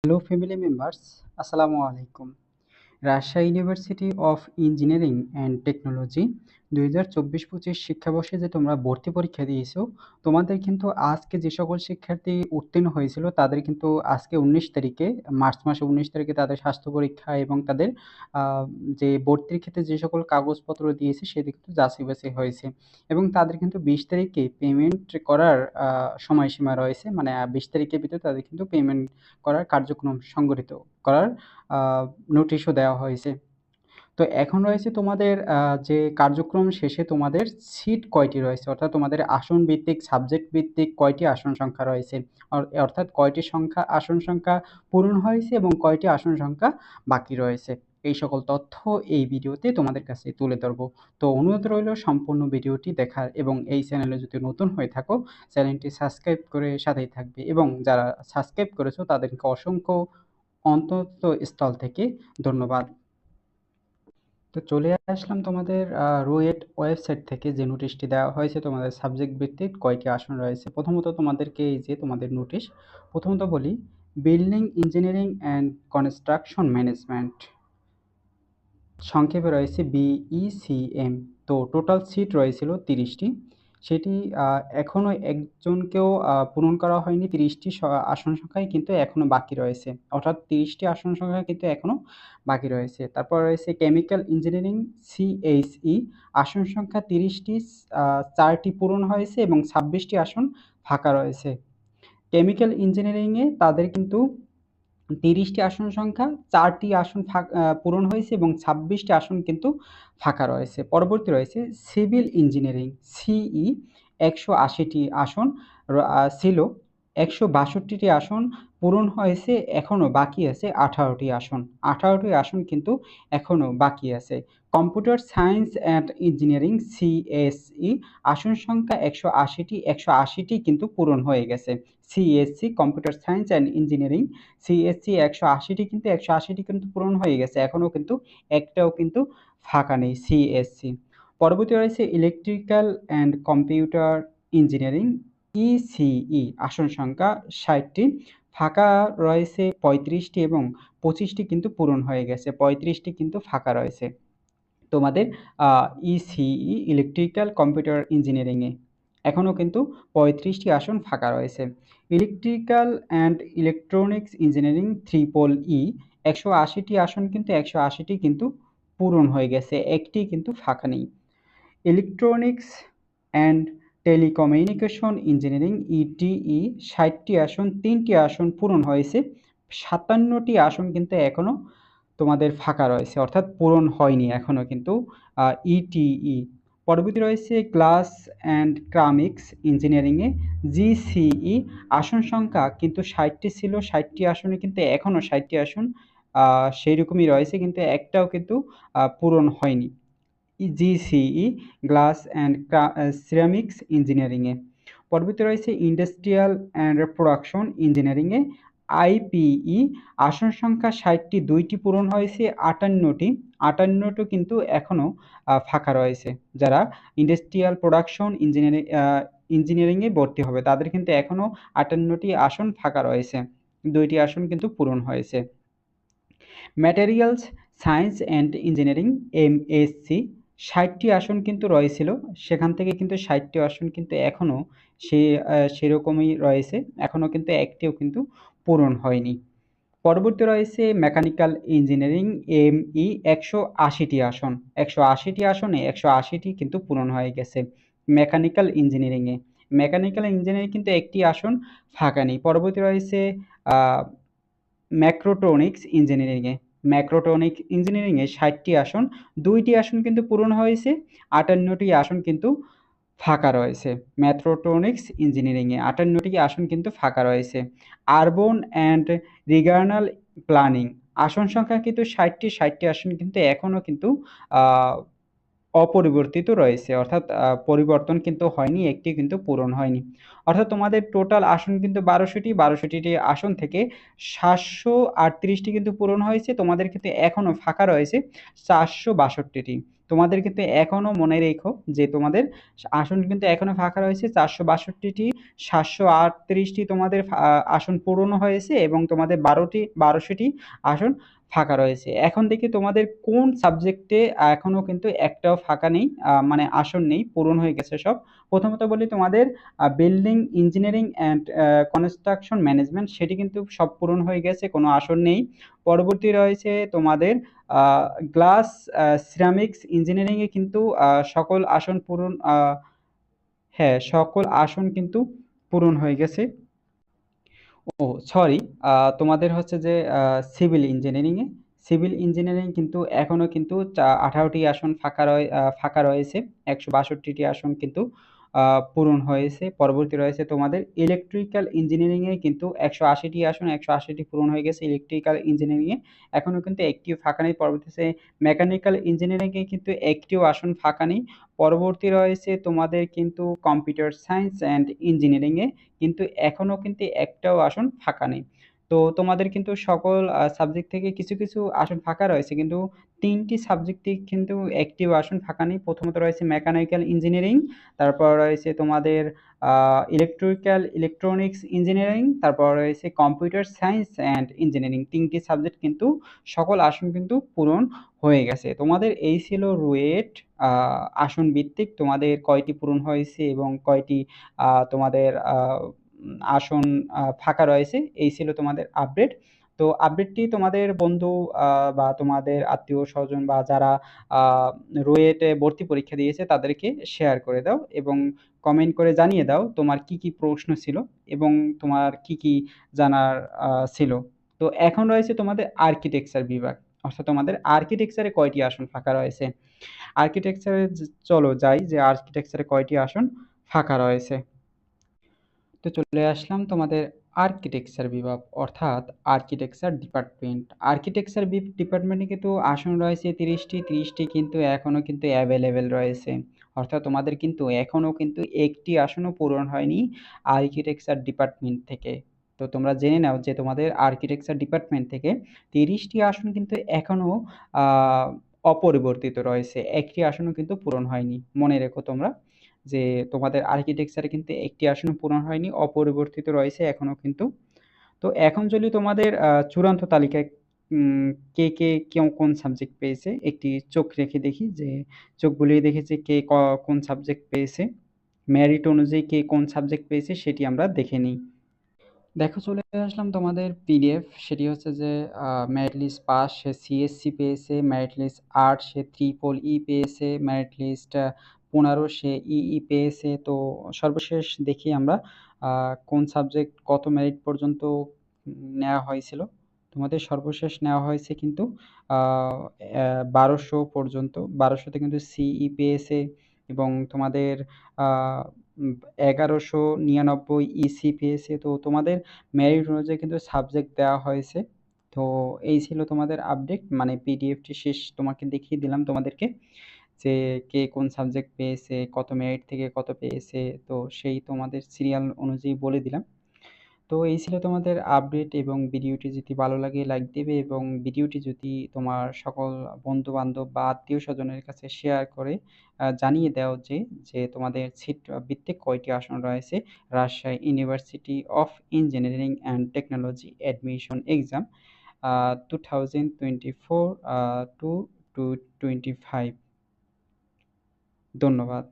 Hello family members আসসালামু আলাইকুম Rajshahi university of engineering and technology দুই হাজার চব্বিশ পঁচিশ শিক্ষাবর্ষে যে তোমরা ভর্তি পরীক্ষা দিয়েছ, তোমাদের কিন্তু আজকে যে সকল শিক্ষার্থী উত্তীর্ণ হয়েছিল, তাদের কিন্তু আজকে উনিশ তারিখে, মার্চ মাসে উনিশ তারিখে তাদের স্বাস্থ্য পরীক্ষা এবং তাদের যে ভর্তির ক্ষেত্রে যে সকল কাগজপত্র দিয়েছে, সেটি কিন্তু যাচাই বাছাই হয়েছে। এবং তাদের কিন্তু বিশ তারিখে পেমেন্ট করার সময়সীমা রয়েছে মানে বিশ তারিখের ভিতরে তাদের কিন্তু পেমেন্ট করার কার্যক্রম সংগঠিত করার নোটিশও দেওয়া হয়েছে। তো এখন রয়েছে তোমাদের যে কার্যক্রম শেষে তোমাদের সিট কয়টি রয়েছে? অর্থাৎ তোমাদের আসন ভিত্তিক সাবজেক্ট ভিত্তিক কয়টি আসন সংখ্যা রয়েছে? অর্থাৎ কয়টি সংখ্যা আসন সংখ্যা পূরণ হয়েছে এবং কয়টি আসন সংখ্যা বাকি রয়েছে? এই সকল তথ্য এই ভিডিওতে তোমাদের কাছে তুলে ধরবো। তো অনুরোধ রইল সম্পূর্ণ ভিডিওটি দেখার এবং এই চ্যানেলে যদি নতুন হয়ে থাকো, চ্যানেলটি সাবস্ক্রাইব করে সাথেই থাকবে এবং যারা সাবস্ক্রাইব করেছ তাদেরকে অসংখ্য অন্তত স্থল থেকে ধন্যবাদ। তো চলে আসলাম তোমাদের রুয়েট ওয়েবসাইট থেকে যে নোটিশটি দেওয়া হয়েছে তোমাদের সাবজেক্ট ভিত্তিক কয়টি আসন রয়েছে। প্রথমত তোমাদেরকে এই যে তোমাদের নোটিশ প্রথমত বলি building engineering and construction management সংক্ষেপে রয়েছে বিইসিএম তো টোটাল সিট রয়েছিল তিরিশটি। সেটি এখনও একজনকেও পূরণ করা হয়নি। তিরিশটি আসন সংখ্যাই কিন্তু এখনও বাকি রয়েছে। অর্থাৎ তিরিশটি আসন সংখ্যা কিন্তু এখনও বাকি রয়েছে। তারপর রয়েছে কেমিক্যাল ইঞ্জিনিয়ারিং সিএইচই আসন সংখ্যা তিরিশটি চারটি পূরণ হয়েছে এবং ছাব্বিশটি আসন ফাঁকা রয়েছে। কেমিক্যাল ইঞ্জিনিয়ারিংয়ে তাদের কিন্তু তিরিশটি আসন সংখ্যা, চারটি আসন পূরণ হয়েছে এবং ছাব্বিশটি আসন কিন্তু ফাঁকা রয়েছে, পরবর্তী রয়েছে সিভিল ইঞ্জিনিয়ারিং, সিই, একশো আশিটি আসন ছিল। একশো বাষট্টিটি আসন পূরণ হয়েছে এখনও বাকি আছে আঠারোটি আসন। আঠারোটি আসন কিন্তু এখনও বাকি আছে। Computer science and engineering CSE আসন সংখ্যা একশো আশিটি একশো আশিটি কিন্তু পূরণ হয়ে গেছে। CSC computer science and engineering CSC একশো আশিটি কিন্তু একশো আশিটি কিন্তু পূরণ হয়ে গেছে এখনও কিন্তু একটাও কিন্তু ফাঁকা নেই সিএসসি পরবর্তী রয়েছে electrical and computer engineering ECE আসন সংখ্যা ষাটটি। ফাঁকা রয়েছে পঁয়ত্রিশটি এবং পঁচিশটি কিন্তু পূরণ হয়ে গেছে। পঁয়ত্রিশটি কিন্তু ফাঁকা রয়েছে। তোমাদের ইসিই ইলেকট্রিক্যাল কম্পিউটার ইঞ্জিনিয়ারিংয়ে এখনও কিন্তু পঁয়ত্রিশটি আসন ফাঁকা রয়েছে। Electrical and electronics engineering triple E একশো আশিটি আসন কিন্তু একশো আশিটি কিন্তু পূরণ হয়ে গেছে। একটি কিন্তু ফাঁকা নেই। Electronics and telecommunication engineering, ETE, ষাটটি আসন, তিনটি আসন পূরণ হয়েছে। সাতান্নটি আসন কিন্তু এখনও তোমাদের ফাঁকা রয়েছে, অর্থাৎ পূরণ হয়নি এখনও কিন্তু ইটিই। পরবর্তী রয়েছে গ্লাস অ্যান্ড ক্রামিক্স ইঞ্জিনিয়ারিংয়ে। জিসিই, আসন সংখ্যা কিন্তু ষাটটি ছিল, ষাটটি আসনে কিন্তু এখনও ষাটটি আসন সেই রকমই রয়েছে, কিন্তু একটাও কিন্তু পূরণ হয়নি। জিসিই, গ্লাস অ্যান্ড সিরামিক্স ইঞ্জিনিয়ারিংয়ে। পরবর্তী রয়েছে ইন্ডাস্ট্রিয়াল অ্যান্ড প্রোডাকশন ইঞ্জিনিয়ারিংয়ে। আইপিই, আসন সংখ্যা ষাটটি, দুইটি পূরণ হয়েছে, আটান্নটি। আটান্নটি কিন্তু এখনও ফাঁকা রয়েছে। যারা ইন্ডাস্ট্রিয়াল প্রোডাকশন ইঞ্জিনিয়ারিং ইঞ্জিনিয়ারিংয়ে ভর্তি হবে, তাদের কিন্তু এখনও আটান্নটি আসন ফাঁকা রয়েছে। দুইটি আসন কিন্তু পূরণ হয়েছে। Materials, science and engineering, MSC ষাটটি আসন কিন্তু রয়েছিল। সেখান থেকে কিন্তু ষাটটি আসন কিন্তু এখনও সে সেরকমই রয়েছে। এখনও কিন্তু একটিও কিন্তু পূরণ হয়নি। পরবর্তী রয়েছে মেকানিক্যাল ইঞ্জিনিয়ারিং এম ই একশো আশিটি আসন। একশো আশিটি আসনে একশো আশিটি কিন্তু পূরণ হয়ে গেছে মেকানিক্যাল ইঞ্জিনিয়ারিংয়ে। মেকানিক্যাল ইঞ্জিনিয়ারিং কিন্তু একটি আসন ফাঁকা নেই। পরবর্তী রয়েছে ম্যাক্রোট্রনিক্স ইঞ্জিনিয়ারিংয়ে। ম্যাক্রোটনিক ইঞ্জিনিয়ারিংয়ে ষাটটি আসন, দুইটি আসন কিন্তু পূরণ হয়েছে, আটান্নটি আসন কিন্তু ফাঁকা রয়েছে। ম্যাথ্রোটনিক্স ইঞ্জিনিয়ারিংয়ে আটান্নটি আসন কিন্তু ফাঁকা রয়েছে। আরবন অ্যান্ড রিগার্নাল প্ল্যানিং, আসন সংখ্যা কিন্তু ষাটটি ষাটটি আসন কিন্তু এখনও কিন্তু অপরিবর্তিত রয়েছে। অর্থাৎ পরিবর্তন কিন্তু হয়নি, একটি কিন্তু পূরণ হয়নি। অর্থাৎ তোমাদের টোটাল আসন কিন্তু বারোশোটি বারোশোটি আসন থেকে সাতশো আটত্রিশটি কিন্তু পূরণ হয়েছে। তোমাদের ক্ষেত্রে এখনও ফাঁকা রয়েছে চারশো বাষট্টিটি। তোমাদের কিন্তু এখনও মনে রেখো যে তোমাদের আসন কিন্তু এখনও ফাঁকা রয়েছে চারশো বাষট্টিটি, সাতশো আটত্রিশটি তোমাদের আসন পূরণ হয়েছে এবং তোমাদের বারোটি, বারোশোটি আসন ফাঁকা রয়েছে। এখন দেখি তোমাদের কোন সাবজেক্টে এখনও কিন্তু একটাও ফাঁকা নেই মানে আসন নেই, পূরণ হয়ে গেছে সব। প্রথমত বলি তোমাদের building engineering and construction management সেটি কিন্তু সব পূরণ হয়ে গেছে, কোনো আসন নেই। পরবর্তী রয়েছে তোমাদের গ্লাস সিরামিক্স ইঞ্জিনিয়ারিংয়ে কিন্তু সকল আসন পূরণ হ্যাঁ সকল আসন কিন্তু পূরণ হয়ে গেছে। ও সরি তোমাদের হচ্ছে যে সিভিল ইঞ্জিনিয়ারিং এ সিভিল ইঞ্জিনিয়ারিং কিন্তু এখনও কিন্তু আঠারোটি আসন ফাঁকা রয়ে ফাঁকা রয়েছে। একশো বাষট্টিটি আসন কিন্তু পূরণ হয়েছে, পরবর্তী রয়েছে তোমাদের ইলেকট্রিক্যাল ইঞ্জিনিয়ারিংয়ে কিন্তু একশো আশিটি আসন, একশো আশিটি পূরণ হয়ে গেছে ইলেকট্রিক্যাল ইঞ্জিনিয়ারিংয়ে এখনও কিন্তু একটিও ফাঁকা নেই পরবর্তীতে মেকানিক্যাল ইঞ্জিনিয়ারিংয়ে কিন্তু একটিও আসন ফাঁকা নেই। পরবর্তী রয়েছে তোমাদের কিন্তু কম্পিউটার সায়েন্স অ্যান্ড ইঞ্জিনিয়ারিংয়ে কিন্তু এখনও কিন্তু একটাও আসন ফাঁকা নেই। তো তোমাদের কিন্তু সকল সাবজেক্ট থেকে কিছু কিছু আসন ফাঁকা রয়েছে। কিন্তু তিনটি সাবজেক্টে কিন্তু একটিও আসন ফাঁকা নেই। প্রথমত রয়েছে মেকানিক্যাল ইঞ্জিনিয়ারিং তারপর রয়েছে তোমাদের ইলেকট্রিক্যাল ইলেকট্রনিক্স ইঞ্জিনিয়ারিং তারপর রয়েছে কম্পিউটার সায়েন্স অ্যান্ড ইঞ্জিনিয়ারিং তিনটি সাবজেক্ট কিন্তু সকল আসন কিন্তু পূরণ হয়ে গেছে। তোমাদের এই ছিল রুয়েট আসন ভিত্তিক। তোমাদের কয়টি পূরণ হয়েছে এবং কয়টি তোমাদের আসন ফাঁকা রয়েছে। এই ছিল তোমাদের আপডেট তো আপডেটটি তোমাদের বন্ধু বা তোমাদের আত্মীয় স্বজন বা যারা রুয়েটে ভর্তি পরীক্ষা দিয়েছে তাদেরকে শেয়ার করে দাও এবং কমেন্ট করে জানিয়ে দাও তোমার কি কি প্রশ্ন ছিল এবং তোমার কি কি জানার ছিল। তো এখন রয়েছে তোমাদের আর্কিটেকচার বিভাগ। অর্থাৎ তোমাদের আর্কিটেকচারে কয়টি আসন ফাঁকা রয়েছে? আর্কিটেকচারে চলো যাই যে আর্কিটেকচারে কয়টি আসন ফাঁকা রয়েছে। তো চলে আসলাম তোমাদের আর্কিটেকচার বিভাগ, অর্থাৎ আর্কিটেকচার ডিপার্টমেন্ট আর্কিটেকচার ডিপার্টমেন্টে কিন্তু আসন রয়েছে তিরিশটি তিরিশটি কিন্তু এখনও কিন্তু অ্যাভেলেবেল রয়েছে। অর্থাৎ তোমাদের কিন্তু এখনও কিন্তু একটি আসনও পূরণ হয়নি আর্কিটেকচার ডিপার্টমেন্ট থেকে। তো তোমরা জেনে নাও যে তোমাদের আর্কিটেকচার ডিপার্টমেন্ট থেকে তিরিশটি আসন কিন্তু এখনও অপরিবর্তিত রয়েছে। একটি আসনও কিন্তু পূরণ হয়নি। মনে রেখো তোমরা। যে তোমাদের আর্কিটেকচারে কিন্তু একটি আসন পূরণ হয়নি, অপরিবর্তিত রয়েছে এখনও কিন্তু। তো এখন যদি তোমাদের চূড়ান্ত তালিকায় কে কে কেউ কোন সাবজেক্ট পেয়েছে, একটি চোখ রেখে দেখি যে, চোখ বুলিয়ে দেখেছে কে কোন সাবজেক্ট পেয়েছে। ম্যারিট অনুযায়ী কে কোন সাবজেক্ট পেয়েছে সেটি আমরা দেখে নিই। দেখো, চলে আসলাম তোমাদের পিডিএফ সেটি হচ্ছে যে ম্যারিট লিস্ট পাস, সে সিএসসি পেয়েছে ম্যারিট লিস্ট আর্ট সে ত্রিপল ই পেয়েছে ম্যারিট লিস্ট পনেরো সে ইই পেয়েছে তো সর্বশেষ দেখি আমরা কোন সাবজেক্ট কত মেরিট পর্যন্ত নেওয়া হয়েছিল। তোমাদের সর্বশেষ নেওয়া হয়েছে কিন্তু বারোশো পর্যন্ত। বারোশোতে কিন্তু সিই পেয়েছে এবং তোমাদের এগারোশো নিরানব্বই ইসি পেয়েছে তো তোমাদের মেরিট অনুযায়ী কিন্তু সাবজেক্ট দেওয়া হয়েছে। তো এই ছিল তোমাদের আপডেট মানে পিডিএফটি শেষ তোমাকে দেখিয়ে দিলাম তোমাদেরকে। যে কে কোন সাবজেক্ট পেয়েছে, কত মেরিট থেকে কত পেয়েছে, তো সেই তোমাদের সিরিয়াল অনুযায়ী বলে দিলাম। তো এই ছিল তোমাদের আপডেট এবং ভিডিওটি যদি ভালো লাগে লাইক দেবে এবং ভিডিওটি যদি তোমার সকল বন্ধু বান্ধব বা আত্মীয় স্বজনের কাছে শেয়ার করে জানিয়ে দাও যে যে তোমাদের সিট ভিত্তিক কয়টি আসন রয়েছে, Rajshahi university of engineering and technology admission exam two thousand twenty four to two twenty five ধন্যবাদ